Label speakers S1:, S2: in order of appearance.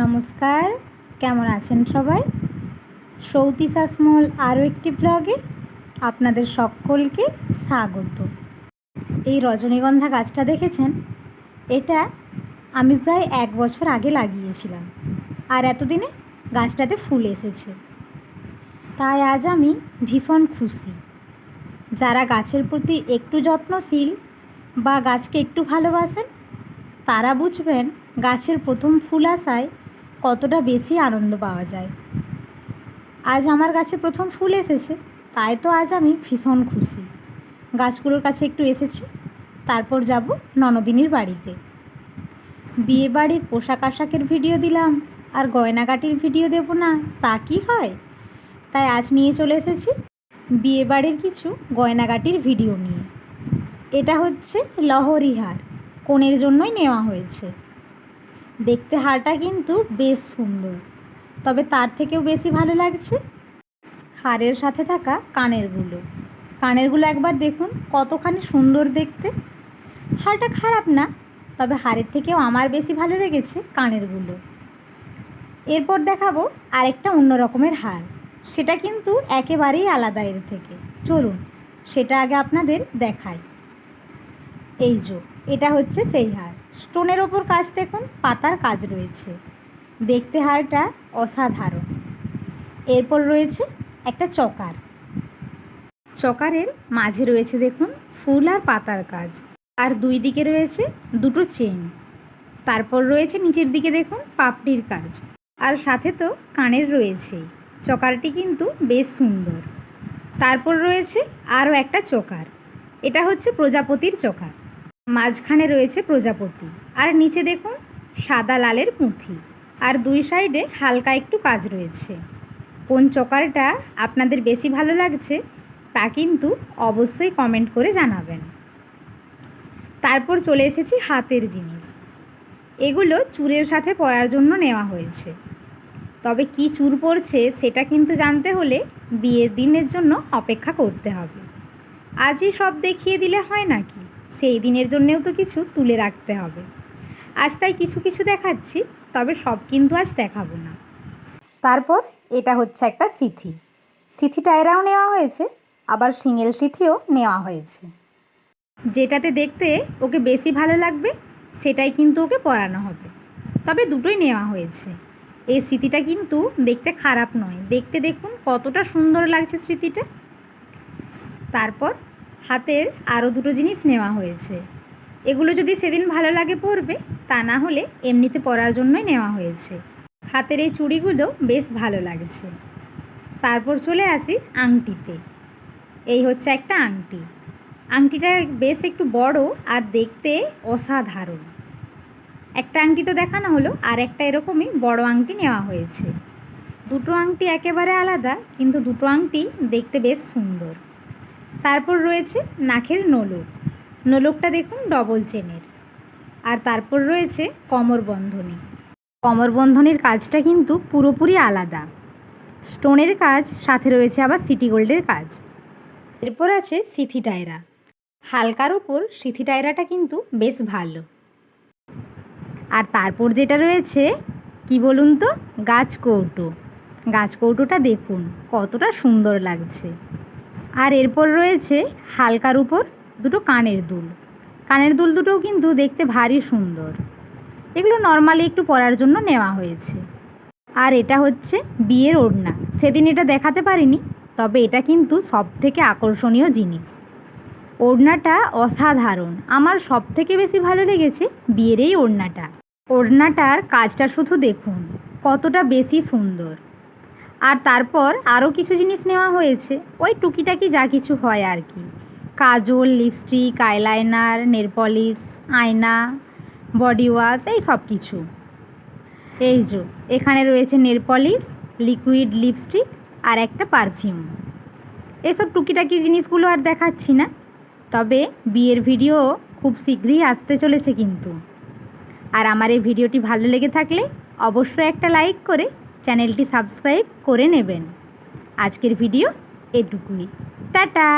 S1: নমস্কার, কেমন আছেন সবাই? সৌতি শাসমল আরও একটি ব্লগে আপনাদের সকলকে স্বাগত। এই রজনীগন্ধা গাছটা দেখেছেন? এটা আমি প্রায় এক বছর আগে লাগিয়েছিলাম আর এতদিনে গাছটাতে ফুল এসেছে। তাই আজ আমি ভীষণ খুশি। যারা গাছের প্রতি একটু যত্নশীল বা গাছকে একটু ভালোবাসেন, তারা বুঝবেন গাছের প্রথম ফুল আসায় কতটা বেশি আনন্দ পাওয়া যায়। আজ আমার গাছে প্রথম ফুল এসেছে, তাই তো আজ আমি ভীষণ খুশি। গাছগুলোর কাছে একটু এসেছি, তারপর যাব ননদিনীর বাড়িতে। বিয়ে বাড়ির পোশাক আশাকের ভিডিও দিলাম, আর গয়নাগাটির ভিডিও দেব না, তা কি হয়? তাই আজ নিয়ে চলে এসেছি বিয়ে বাড়ির কিছু গয়নাগাটির ভিডিও নিয়ে। এটা হচ্ছে লহরি হার কনের জন্যই নেওয়া হয়েছে। দেখতে হারটা কিন্তু বেশ সুন্দর। তবে তার থেকেও বেশি ভালো লাগছে হারের সাথে থাকা কানেরগুলো। কানেরগুলো একবার দেখুন, কতখানি সুন্দর দেখতে। হারটা খারাপ না, তবে হারের থেকেও আমার বেশি ভালো লেগেছে কানেরগুলো। এরপর দেখাবো আরেকটা অন্য রকমের হার। সেটা কিন্তু একেবারেই আলাদা এর থেকে। চলুন, সেটা আগে আপনাদের দেখাই। এই যো, এটা হচ্ছে সেই হার। স্টোনের ওপর কাজ দেখুন, পাতার কাজ রয়েছে। দেখতে হারটা অসাধারণ। এরপর রয়েছে একটা চকার। চকারের মাঝে রয়েছে দেখুন, ফুল আর পাতার কাজ। আর দুই দিকে রয়েছে দুটো চেন তারপর রয়েছে নিচের দিকে দেখুন, পাপড়ির কাজ। আর সাথে তো কানের রয়েছে। চকারটি কিন্তু বেশ সুন্দর। তারপর রয়েছে আরও একটা চকার। এটা হচ্ছে প্রজাপতির চকার। মাঝখানে রয়েছে প্রজাপতি। আর নিচে দেখুন, সাদা লালের পুঁথি। আর দুই সাইডে হালকা একটু কাজ রয়েছে। কোন চকারটা আপনাদের বেশি ভালো লাগছে, তা কিন্তু অবশ্যই কমেন্ট করে জানাবেন। তারপর চলে এসেছি হাতের জিনিস। এগুলো চুরের সাথে পরার জন্য নেওয়া হয়েছে। তবে কি চুর পড়ছে সেটা কিন্তু জানতে হলে বিয়ের দিনের জন্য অপেক্ষা করতে হবে। আজই সব দেখিয়ে দিলে হয় নাকি? সেই দিনের জন্যেও তো কিছু তুলে রাখতে হবে। আজ তাই কিছু কিছু দেখাচ্ছি, তবে সব কিন্তু আজ দেখাবো না। তারপর এটা হচ্ছে একটা সিথি। সিথি টায়রাও নেওয়া হয়েছে, আবার সিঙ্গেল সিথিও নেওয়া হয়েছে। যেটাতে দেখতে ওকে বেশি ভালো লাগবে, সেটাই কিন্তু ওকে পরানো হবে। তবে দুটোই নেওয়া হয়েছে। এই স্মৃতিটা কিন্তু দেখতে খারাপ নয়। দেখতে দেখুন কতটা সুন্দর লাগছে স্মৃতিটা। তারপর হাতের আরও দুটো জিনিস নেওয়া হয়েছে। এগুলো যদি সেদিন ভালো লাগে পরবে, তা না হলে এমনিতে পরার জন্যই নেওয়া হয়েছে। হাতের এই চুড়িগুলো বেশ ভালো লাগছে। তারপর চলে আসি আংটিতে। এই হচ্ছে একটা আংটি। আংটিটা বেশ একটু বড় আর দেখতে অসাধারণ। একটা আংটি তো দেখানো হলো, আর একটা এরকমই বড় আংটি নেওয়া হয়েছে। দুটো আংটি একেবারে আলাদা, কিন্তু দুটো আংটি দেখতে বেশ সুন্দর। তারপর রয়েছে নাকের নোলক নোলকটা দেখুন ডবল চেনের আর তারপর রয়েছে কমরবন্ধনী কমরবন্ধনীর কাজটা কিন্তু পুরোপুরি আলাদা। স্টোনের কাজ, সাথে রয়েছে আবার সিটি গোল্ডের কাজ। এরপর আছে সিথি টায়রা। হালকার ওপর সিথি টায়রাটা কিন্তু বেশ ভালো। আর তারপর যেটা রয়েছে, কি বলুন তো? গাছ কৌটো। গাছ কৌটোটা দেখুন, কতটা সুন্দর লাগছে। আর এরপর রয়েছে হালকার উপর দুটো কানের দুল। কানের দুল দুটোও কিন্তু দেখতে ভারী সুন্দর। এগুলো নর্মালি একটু পরার জন্য নেওয়া হয়েছে। আর এটা হচ্ছে বিয়ের ওড়না। সেদিন এটা দেখাতে পারিনি, তবে এটা কিন্তু সব থেকে আকর্ষণীয় জিনিস। ওড়নাটা অসাধারণ। আমার সব থেকে বেশি ভালো লেগেছে বিয়ের এই ওড়নাটা। ওড়নাটার কাজটা শুধু দেখুন, কতটা বেশি সুন্দর। আর তারপর আরও কিছু জিনিস নেওয়া হয়েছে। ওই টুকিটাকি যা কিছু হয় আর কি। Kajal lipstick eyeliner nail polish আয়না বডি ওয়াশ এই সব কিছু। এই যে, এখানে রয়েছে নেল পলিশ লিকুইড লিপস্টিক আর একটা পারফিউম এসব টুকিটাকি জিনিসগুলো আর দেখাচ্ছি না, তবে বিয়ের ভিডিও খুব শীঘ্রই আসতে চলেছে কিন্তু। আর আমার এই ভিডিওটি ভালো লেগে থাকলে অবশ্যই একটা লাইক করে চ্যানেলটি সাবস্ক্রাইব করে নেবেন। আজকের ভিডিও এটুকুই। টাটা!